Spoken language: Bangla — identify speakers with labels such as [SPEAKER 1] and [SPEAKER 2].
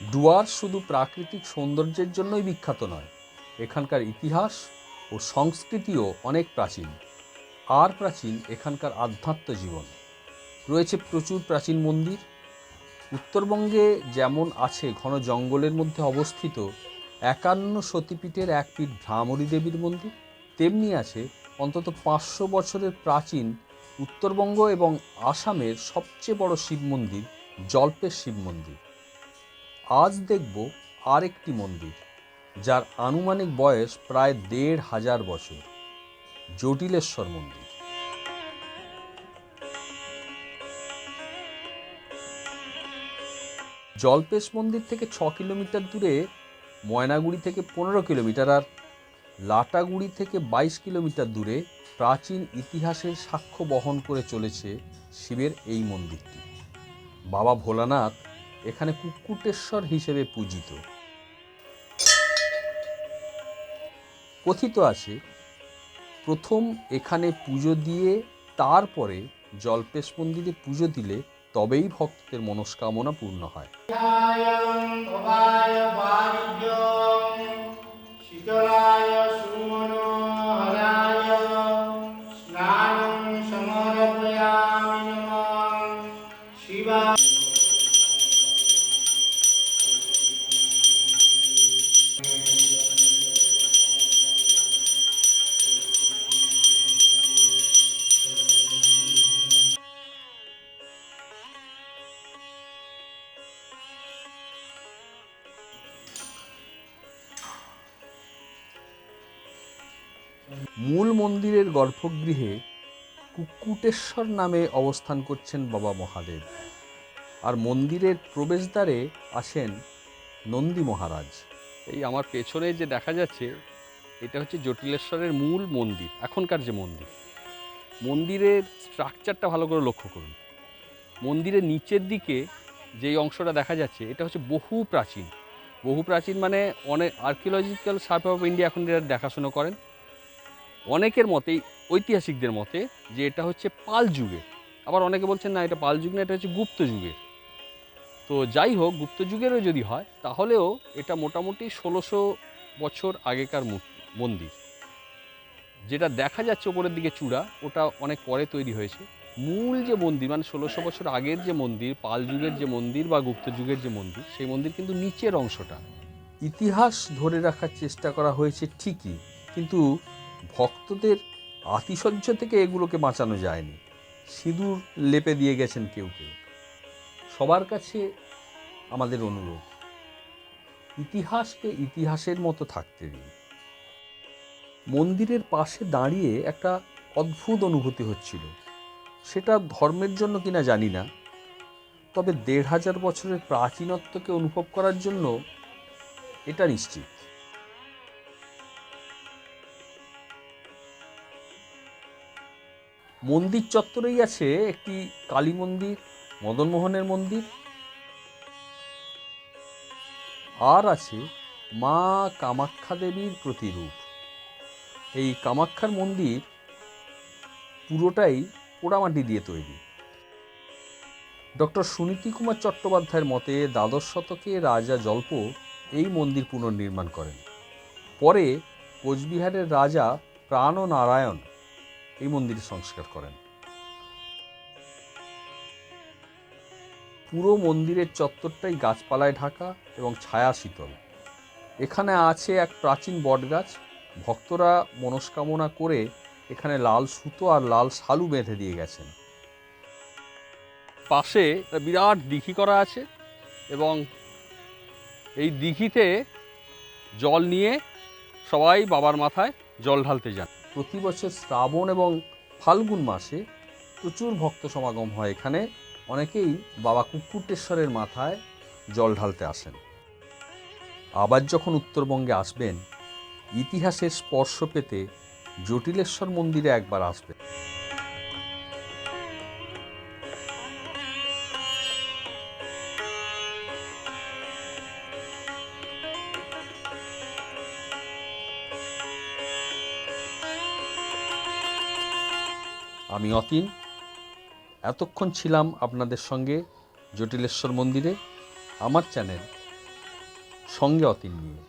[SPEAKER 1] ডুয়ার শুধু প্রাকৃতিক সৌন্দর্যের জন্যই বিখ্যাত নয়, এখানকার ইতিহাস ও সংস্কৃতিও অনেক প্রাচীন। আর প্রাচীন এখানকার আধ্যাত্ম জীবন। রয়েছে প্রচুর প্রাচীন মন্দির। উত্তরবঙ্গে যেমন আছে ঘন জঙ্গলের মধ্যে অবস্থিত একান্ন সতীপীঠের এক পীঠ ভ্রামরী দেবীর মন্দির, তেমনি আছে অন্তত পাঁচশো বছরের প্রাচীন উত্তরবঙ্গ এবং আসামের সবচেয়ে বড় শিব মন্দির জল্পের শিব মন্দির। আজ দেখব আরেকটি মন্দির, যার আনুমানিক বয়স প্রায় দেড় হাজার বছর, জটিলেশ্বর মন্দির। জলপেশ মন্দির থেকে ছ কিলোমিটার দূরে, ময়নাগুড়ি থেকে পনেরো কিলোমিটার আর লাটাগুড়ি থেকে বাইশ কিলোমিটার দূরে প্রাচীন ইতিহাসের সাক্ষ্য বহন করে চলেছে শিবের এই মন্দিরটি। বাবা ভোলানাথ এখানে কুকুটেশ্বর হিসেবে পূজিত। কথিত আছে, প্রথম এখানে পুজো দিয়ে তারপরে জল্পেশ মন্দিরে পুজো দিলে তবেই ভক্তদের মনস্কামনা পূর্ণ হয়। মূল মন্দিরের গর্ভগৃহে কুক্কুটেশ্বর নামে অবস্থান করছেন বাবা মহাদেব। আর মন্দিরের প্রবেশদ্বারে আসেন নন্দী মহারাজ। এই আমার পেছনে যে দেখা যাচ্ছে, এটা হচ্ছে জটিলেশ্বরের মূল মন্দির, এখনকার যে মন্দির। মন্দিরের স্ট্রাকচারটা ভালো করে লক্ষ্য করুন। মন্দিরের নিচের দিকে যেই অংশটা দেখা যাচ্ছে, এটা হচ্ছে বহু প্রাচীন। বহু প্রাচীন মানে অনেক আর্কিওলজিক্যাল সার্ভে অফ ইন্ডিয়া এখন এটা দেখাশোনা করেন। অনেকের মতে, ঐতিহাসিকদের মতে, যে এটা হচ্ছে পাল যুগের। আবার অনেকে বলছেন, না, এটা পাল যুগ না, এটা হচ্ছে গুপ্ত যুগের। তো যাই হোক, গুপ্ত যুগেরও যদি হয়, তাহলেও এটা মোটামুটি ষোলোশো বছর আগেকার মন্দির। যেটা দেখা যাচ্ছে ওপরের দিকে চূড়া, ওটা অনেক পরে তৈরি হয়েছে। মূল যে মন্দির মানে ষোলোশো বছর আগের যে মন্দির, পাল যুগের যে মন্দির বা গুপ্ত যুগের যে মন্দির, সেই মন্দির কিন্তু নিচের অংশটা। ইতিহাস ধরে রাখার চেষ্টা করা হয়েছে ঠিকই, কিন্তু ভক্তদের আতিশয্য থেকে এগুলোকে বাঁচানো যায়নি। সিঁদুর লেপে দিয়ে গেছেন কেউ কেউ। সবার কাছে আমাদের অনুরোধ, ইতিহাসকে ইতিহাসের মতো থাকতে দিন। মন্দিরের পাশে দাঁড়িয়ে একটা অদ্ভুত অনুভূতি হচ্ছিল। সেটা ধর্মের জন্য কিনা জানি না, তবে দেড় হাজার বছরের প্রাচীনত্বকে অনুভব করার জন্য এটা নিশ্চিত। মন্দির চত্বরেই আছে একটি কালী মন্দির মদনমোহনের মন্দির। আর আছে মা কামাখ্যা দেবীর প্রতিরূপ। এই কামাখ্যার মন্দির পুরোটাই পোড়ামাটি দিয়ে তৈরি। ডক্টর সুনীতি কুমার চট্টোপাধ্যায়ের মতে দ্বাদশ শতকে রাজা জল্প এই মন্দির পুনর্নির্মাণ করেন। পরে কোচবিহারের রাজা প্রাণ নারায়ণ এই মন্দির সংস্কার করেন। পুরো মন্দিরের চত্বরটাই গাছপালায় ঢাকা এবং ছায়া শীতল এখানে আছে এক প্রাচীন বটগাছ। ভক্তরা মনস্কামনা করে এখানে লাল সুতো আর লাল শালু বেঁধে দিয়ে গেছেন। পাশে বিরাট দিঘি করা আছে এবং এই দিঘিতে জল নিয়ে সবাই বাবার মাথায় জল ঢালতে যান। প্রতি বছর শ্রাবণ এবং ফাল্গুন মাসে প্রচুর ভক্ত সমাগম হয় এখানে। অনেকেই বাবা কুক্কুটেশ্বরের মাথায় জল ঢালতে আসেন। আবার যখন উত্তরবঙ্গে আসবেন, ইতিহাসের স্পর্শ পেতে জটিলেশ্বর মন্দিরে একবার আসবেন। আমি অতীন। এতক্ষণ ছিলাম আপনাদের সঙ্গে জটিলেশ্বর মন্দিরে আমার চ্যানেল সঙ্গে অতীন নিয়ে।